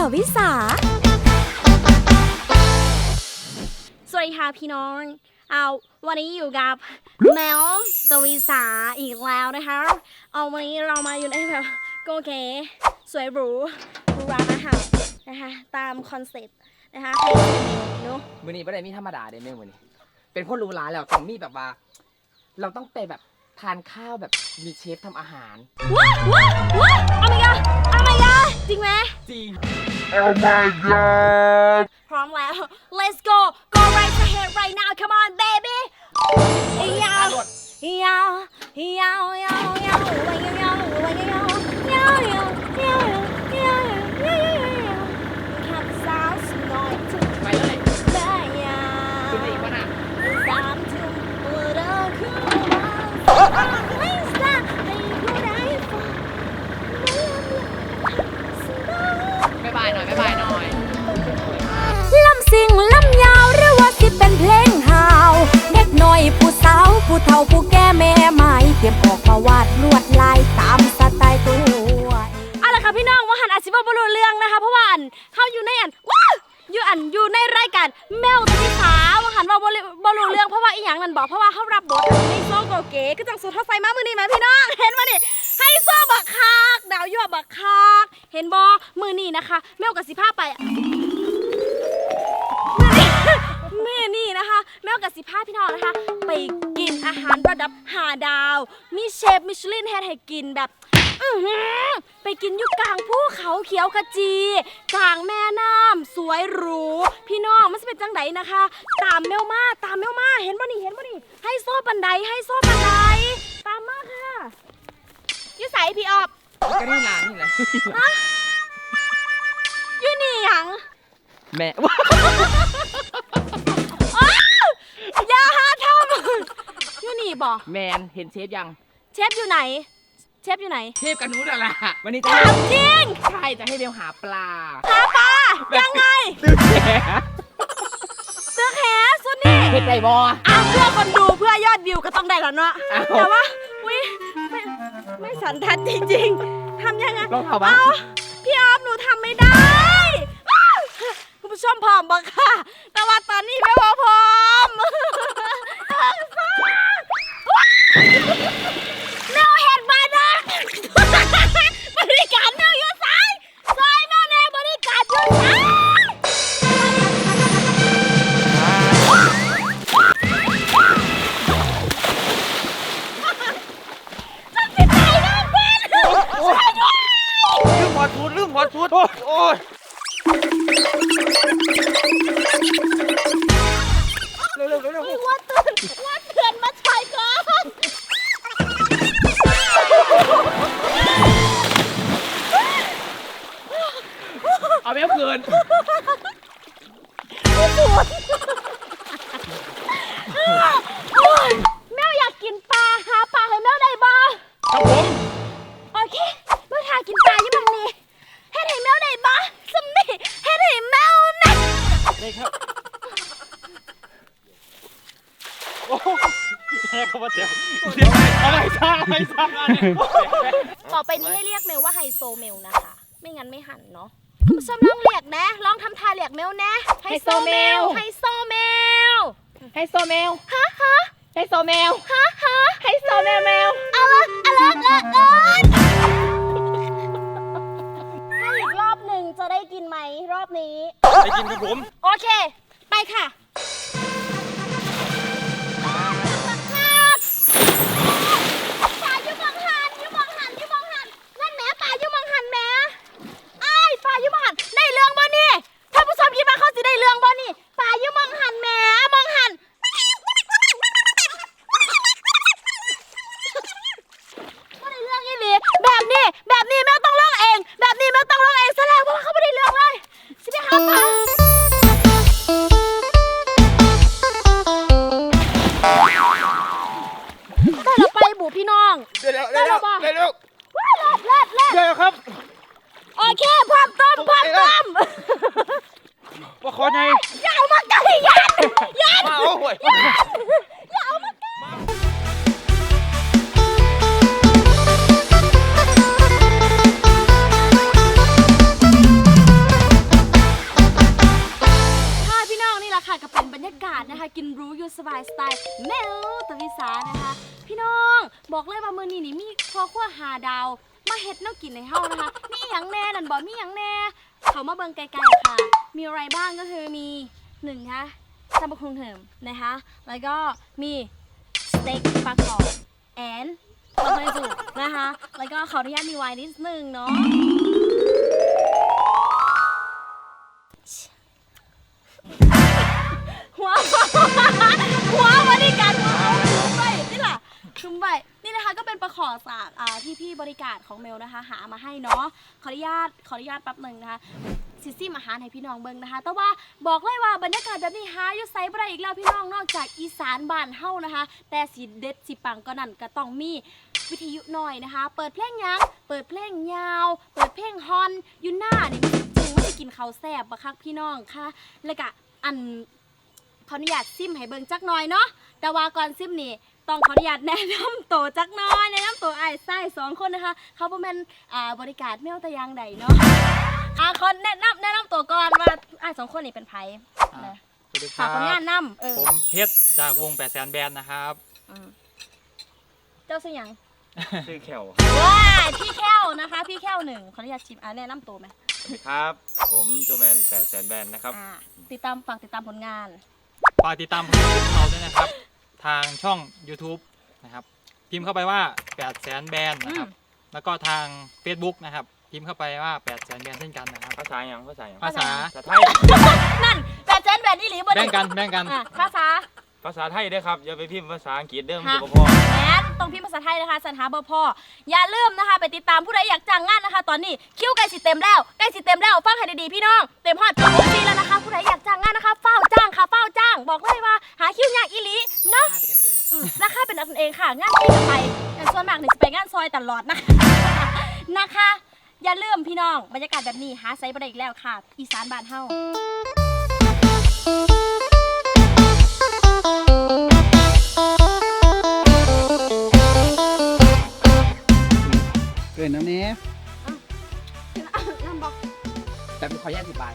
สวิสา สวัสดีค่ะพี่น้อง เอาวันนี้อยู่กับแมวตวิสาอีกแล้วนะคะ เอาวันนี้เรามาอยู่ในแบบโกเก๋สวยหรูหรูหรานะคะนะคะตามคอนเซ็ปต์นะคะให้เนาะมือนี้ไม่ได้มีธรรมดาเด้แม่มือนี้เป็นคนรู้ร้านแล้วต้องมีแบบว่า เราต้องไปแบบทานข้าวแบบมีเชฟทำอาหารว้าวว้าวว้าวเอามายา พร้อมแล้ว let's go go right ahead right now come on baby ยาวยาวยาวยาวยาวยาวยาวยาวยาวยาวยาวยาวยาวยาวยาวยาวยาวยาวย หลับสบายบ๊ายบายหน่อยบ๊ายบายหน่อยลำสิงลำยาวหรือว่าสิเป็นเพลงฮาวเด็กน้อยผู้สาวผู้เฒ่าผู้แก่แม่ไม้เตรียมออกมาวาดลวดลายตามสไตล์ตัวเองเอาละค่ะพี่น้องว่าหันอาชีพบรูเรื่องนะคะเพราะว่าอันเขาอยู่ในอันว้าวอยู่อันอยู่ในรายการแมวตะกี้สาวว่าหันว่าบรูบรูเรื่องเพราะว่าอีหยังนั่นบอกเพราะว่าเขารับบทในโซโกเก๋ก็จังสุดเท่าไฟมามือนี้ไหมพี่น้องเห็นมาดิให้โซบักคักดาวยั่วบักคัก เห็นบอมือนี้นะคะแมวกับสิผ้าไปอะแม่นี่นะคะ แมวกับสิพาพี่น้องนะคะ ไปกินอาหารระดับหาดาว มีเชฟมิชลินเฮ็ดให้กินแบบอื้อหือไปกินอยู่กลางภูเขาเขียวขจี กลางแม่น้ำสวยหรู พี่น้องมันจะเป็นจังไดนะคะ ตามแมวมาตามแมวมาเห็นบ่นี่เห็นบ่นี่ให้โซ่บันไดให้โซ่บันได ตามมาค่ะ อยูใส่พี่ออบ ก็นี่ร้านนี่แหละอยูนี่หยังแม่อ้าวอย่าหาทำอยูนี่บ่แมนเห็นเชฟยังเชฟอยู่ไหน เชฟอยู่ไหนเชฟกับหนูนั่นแหละวันนี้จะถามจริงใช่จะให้เบลหาปลาหาปลายังไงตื้อแขเสือแขสุดนี่เห็ดไก่บออะเพื่อคนดูเพื่อยอดวิวก็ต้องได้แล้วเนาะอ้าวแต่ว่าวิไม่ไม่ สันทัดจริงๆทำยังไงลองทำบ้าง เอาพี่ออฟหนูทำไม่ได้อ้าวคุณผู้ชมพร้อมบังค่ะ แต่ว่าตอนนี้ไม่พอพร้อมแม โอ้ย เขามาเจ็บอะไรซ่าอะไรซ่าเนี่ยต่อไปนี้ให้เรียกแมวว่าไฮโซเมลนะคะ ไม่งั้นไม่หันเนาะคุณผู้ชมลองเรียกนะ ลองทำท่าเรียกแมวนะไฮโซเมลไฮโซเมลไฮโซเมลฮะฮะไฮโซเมลฮะฮะไฮโซเมลแมวอะไรอะไรอะไรถ้าอีกรอบหนึ่งจะได้กินไหมรอบนี้ ไปกินกับผม โอเค ไปค่ะ ยวเดี๋ยวเดี๋ยวเดี๋ยวเดี๋ยวว้าวเลิศเลิศเลิศเดี๋ยวครับโอเคพร้อมต้มพร้อมต้มว่าขอไงอย่าเอามาใกล้ยันยันมาโอ้ยอย่า บอกเลยว่ามือนี้นี่มีครัวขั้วหาดาว มาเฮ็ดแนวกินในเฮานะคะ มีอหยังแน่นั่นบอกมีอหยังแน่ เขามาเบิ่งไกลๆค่ะ มีอะไรบ้างก็คือมีหนึ่งค่ะตำบักหุ่งเถิมนะคะ แล้วก็มีสเต็กปลากรอบแอนปลาไฟจุนะคะ แล้วก็ขออนุญาตมีไวน์นิดนึงเนาะหัวหัวบริการหัวคุ้มไปนี่ล่ะคุ้มไป นะคะก็เป็นประขอจากอ่าที่พี่บริการของเมลนะคะ หามาให้เนาะขออนุญาตขออนุญาตแป๊บหนึ่งนะคะซิซี่อาหารให้พี่น้องเบิ่งนะคะ แต่ว่าบอกเลยว่าบรรยากาศแบบนี้หาอยู่ไซบ่ได้อีกแล้วพี่น้องนอกจากอีสานบ้านเฮานะคะ แต่สิเด็ดสิปังก็นั่นก็ต้องมีวิทยุหน่อยนะคะ เปิดเพลงยัง เปิดเพลงยาว เปิดเพลงฮอนยูน้านี่มันจริงไม่ได้กินข้าวแซ่บปะคักพี่น้องค่ะ แล้วก็อันขออนุญาตซิมให้เบิ่งจักหน่อยเนาะแต่ว่าก่อนซิมนี่ ต้องขออนุญาตแนะนำตัวจักหน่อยแนะนำตัวไอ้ายไส้สองคนนะคะเขาบ่แม่นอ่าบริการเมลแตะยางใดเนาะอ่าขอแนะนำแนะนำตัวก่อนว่าไอ้ายสองคนนี่เป็นไผนะสวัสดีคฝารักผลงานบนำเออผมเพชรจากวงแปดแสนแบนนะครับ อืมเจ้าชื่อหยังชื่อแขวว้ายพี่แค้วนะคะ พี่แค้วหนึ่งขออนุญาตชิมอ่าแนะนำตัวไหมสวัสดีครับ ผมโจแมนแปดแสนแบนนะครับ อ่าติดตามฝากติดตามผลงาน ฝากติดตามผลงานของเราด้วยนะครับ ทางช่อง YouTube นะครับ พิมพ์เข้าไปว่า8แสนแบนนะครับ แล้วก็ทาง Facebook นะครับ พิมพ์เข้าไปว่า8แสนแบนเช่นกันนะครับ ภาษาอย่างภาษาอย่างภาษา ภาษาไทย นั่นแบบเจนแบบนี้หรือบ่แบ่งกันแบ่งกัน อะภาษาภาษาไทยด้วยครับอย่าไปพิมพ์ภาษาอังกฤษเด้อมันฮะจะบ่พอแมนต้องพิมพ์ภาษาไทย นะคะสันหาบอพ่ออย่าลืมนะคะ ไปติดตามผู้ใดอยากจ้างงานนะคะ ตอนนี้คิวใกล้สิเต็มแล้วใกล้สิเต็มแล้วฟังให้ดีๆพี่น้องเต็มฮอดหกปีแล้วนะคะ ผู้ใดอยากจ้างงานนะคะเฝ้าจ้างค่ะเฝ้าจ้าง บอกเลยว่า หาคิวยากอีหลีเนาะอืมราคาเป็นอันเองค่ะงานที่จะไปแต่ส่วนมากนี่จะไปงานซอยตลอดนะคะนะคะ อย่าลืมพี่น้องบรรยากาศแบบนี้หาไซส์บ่ได้อีกแล้วค่ะ อีสานบ้านเฮา เกินน้ำเนี้ยลำบอกแต่ขออนุญาตอธิบาย